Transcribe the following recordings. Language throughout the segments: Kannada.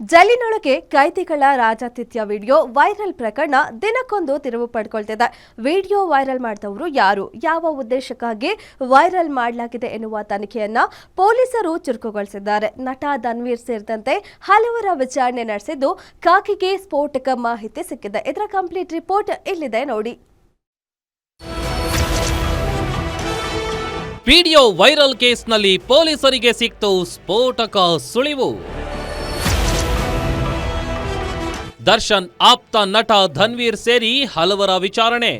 ಜೈಲಿನೊಳಗೆ ಕೈದಿಗಳ ರಾಜಾತಿಥ್ಯ ವಿಡಿಯೋ ವೈರಲ್ ಪ್ರಕರಣ ದಿನಕ್ಕೊಂದು ತಿರುವು ಪಡ್ಕೊಳ್ತಿದೆ. ವಿಡಿಯೋ ವೈರಲ್ ಮಾಡಿದವರು ಯಾರು? ಯಾವ ಉದ್ದೇಶಕ್ಕಾಗಿ ವೈರಲ್ ಮಾಡಲಾಗಿದೆ ಎನ್ನುವ ತನಿಖೆಯನ್ನ ಪೊಲೀಸರು ಚುರುಕುಗೊಳಿಸಿದ್ದಾರೆ. ನಟ ಧನ್ವೀರ್ ಸೇರಿದಂತೆ ಹಲವರ ವಿಚಾರಣೆ ನಡೆಸಿದ್ದು ಕಾಕಿಗೆ ಸ್ಫೋಟಕ ಮಾಹಿತಿ ಸಿಕ್ಕಿದೆ. ಇದರ ಕಂಪ್ಲೀಟ್ ರಿಪೋರ್ಟ್ ಇಲ್ಲಿದೆ ನೋಡಿ. ವಿಡಿಯೋ ವೈರಲ್ ಕೇಸ್ನಲ್ಲಿ ಪೊಲೀಸರಿಗೆ ಸಿಕ್ತು ಸ್ಫೋಟಕ ಸುಳಿವು. ದರ್ಶನ್ ಆಪ್ತ ನಟ ಧನ್ವೀರ್ ಸೇರಿ ಹಲವರ ವಿಚಾರಣೆ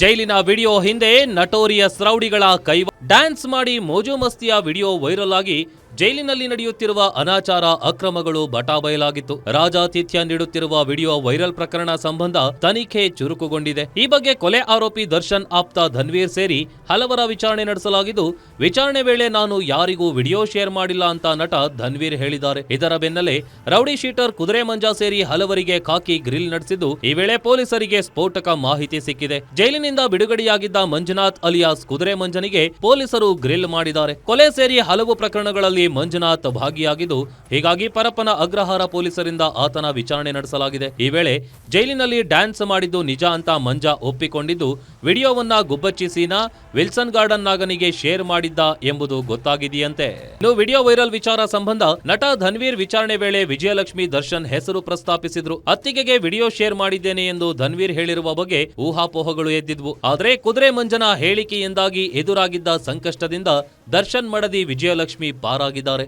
ಜೈಲಿನ ವಿಡಿಯೋ ಹಿಂದೆ ನಟೋರಿಯಸ್ ರೌಡಿಗಳ ಕೈ ಡ್ಯಾನ್ಸ್ ಮಾಡಿ ಮೋಜು ಮಸ್ತಿಯ ವಿಡಿಯೋ ವೈರಲ್ ಆಗಿ ಜೈಲಿನಲ್ಲಿ ನಡೆಯುತ್ತಿರುವ ಅನಾಚಾರ ಅಕ್ರಮಗಳು ಬಟಾಬಯಲಾಗಿತ್ತು. ರಾಜಾತಿಥ್ಯ ನೀಡುತ್ತಿರುವ ವಿಡಿಯೋ ವೈರಲ್ ಪ್ರಕರಣ ಸಂಬಂಧ ತನಿಖೆ ಚುರುಕುಗೊಂಡಿದೆ. ಈ ಬಗ್ಗೆ ಕೊಲೆ ಆರೋಪಿ ದರ್ಶನ್ ಆಪ್ತ ಧನ್ವೀರ್ ಸೇರಿ ಹಲವರ ವಿಚಾರಣೆ ನಡೆಸಲಾಗಿದ್ದು, ವಿಚಾರಣೆ ವೇಳೆ ನಾನು ಯಾರಿಗೂ ವಿಡಿಯೋ ಶೇರ್ ಮಾಡಿಲ್ಲ ಅಂತ ನಟ ಧನ್ವೀರ್ ಹೇಳಿದ್ದಾರೆ. ಇದರ ಬೆನ್ನಲ್ಲೇ ರೌಡಿ ಶೀಟರ್ ಕುದುರೆ ಮಂಜ ಸೇರಿ ಹಲವರಿಗೆ ಕಾಕಿ ಗ್ರಿಲ್ ನಡೆಸಿದ್ದು, ಈ ವೇಳೆ ಪೊಲೀಸರಿಗೆ ಸ್ಫೋಟಕ ಮಾಹಿತಿ ಸಿಕ್ಕಿದೆ. ಜೈಲಿನಿಂದ ಬಿಡುಗಡೆಯಾಗಿದ್ದ ಮಂಜುನಾಥ್ ಅಲಿಯಾಸ್ ಕುದುರೆ ಮಂಜನಿಗೆ ಪೊಲೀಸರು ಗ್ರಿಲ್ ಮಾಡಿದ್ದಾರೆ. ಕೊಲೆ ಸೇರಿ ಹಲವು ಪ್ರಕರಣಗಳಲ್ಲಿ ಮಂಜುನಾಥ್ ಭಾಗಿಯಾಗಿದ್ದು, ಹೀಗಾಗಿ ಪರಪ್ಪನ ಅಗ್ರಹಾರ ಪೊಲೀಸರಿಂದ ಆತನ ವಿಚಾರಣೆ ನಡೆಸಲಾಗಿದೆ. ಈ ವೇಳೆ ಜೈಲಿನಲ್ಲಿ ಡ್ಯಾನ್ಸ್ ಮಾಡಿದ್ದು ನಿಜ ಅಂತ ಮಂಜ ಒಪ್ಪಿಕೊಂಡಿದ್ದು, ವಿಡಿಯೋವನ್ನ ಗುಬ್ಬಚ್ಚಿ ಸೀನಾ, ವಿಲ್ಸನ್ ಗಾರ್ಡನ್ ನಾಗನಿಗೆ ಶೇರ್ ಮಾಡಿದ್ದ ಎಂಬುದು ಗೊತ್ತಾಗಿದೆಯಂತೆ. ಇನ್ನು ವಿಡಿಯೋ ವೈರಲ್ ವಿಚಾರ ಸಂಬಂಧ ನಟ ಧನ್ವೀರ್ ವಿಚಾರಣೆ ವೇಳೆ ವಿಜಯಲಕ್ಷ್ಮಿ ದರ್ಶನ್ ಹೆಸರು ಪ್ರಸ್ತಾಪಿಸಿದ್ರು. ಅತ್ತಿಗೆಗೆ ವಿಡಿಯೋ ಶೇರ್ ಮಾಡಿದ್ದೇನೆ ಎಂದು ಧನ್ವೀರ್ ಹೇಳಿರುವ ಬಗ್ಗೆ ಊಹಾಪೋಹಗಳು ಎದ್ದಿದ್ವು ಆದರೆ ಕುದುರೆ ಮಂಜನ ಹೇಳಿಕೆಯಿಂದಾಗಿ ಎದುರಾಗಿದ್ದ ಸಂಕಷ್ಟದಿಂದ ದರ್ಶನ್ ಮಡದಿ ವಿಜಯಲಕ್ಷ್ಮಿ ಪಾರಾಗಿದ್ದಾರೆ.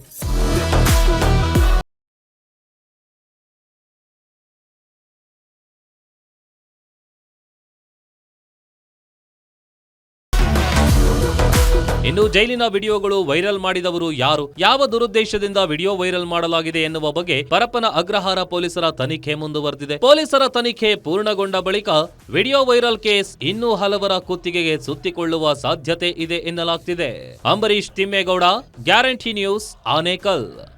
ಇನ್ನು ಜೈಲಿನ ವಿಡಿಯೋಗಳು ವೈರಲ್ ಮಾಡಿದವರು ಯಾರು? ಯಾವ ದುರುದ್ದೇಶದಿಂದ ವಿಡಿಯೋ ವೈರಲ್ ಮಾಡಲಾಗಿದೆ ಎನ್ನುವ ಬಗ್ಗೆ ಪರಪ್ಪನ ಅಗ್ರಹಾರ ಪೊಲೀಸರ ತನಿಖೆ ಮುಂದುವರೆದಿದೆ. ಪೊಲೀಸರ ತನಿಖೆ ಪೂರ್ಣಗೊಂಡ ಬಳಿಕ ವಿಡಿಯೋ ವೈರಲ್ ಕೇಸ್ ಇನ್ನೂ ಹಲವರ ಕುತ್ತಿಗೆಗೆ ಸುತ್ತಿಕೊಳ್ಳುವ ಸಾಧ್ಯತೆ ಇದೆ ಎನ್ನಲಾಗ್ತಿದೆ. Ambarish Thimmegowda, guarantee news Anekal.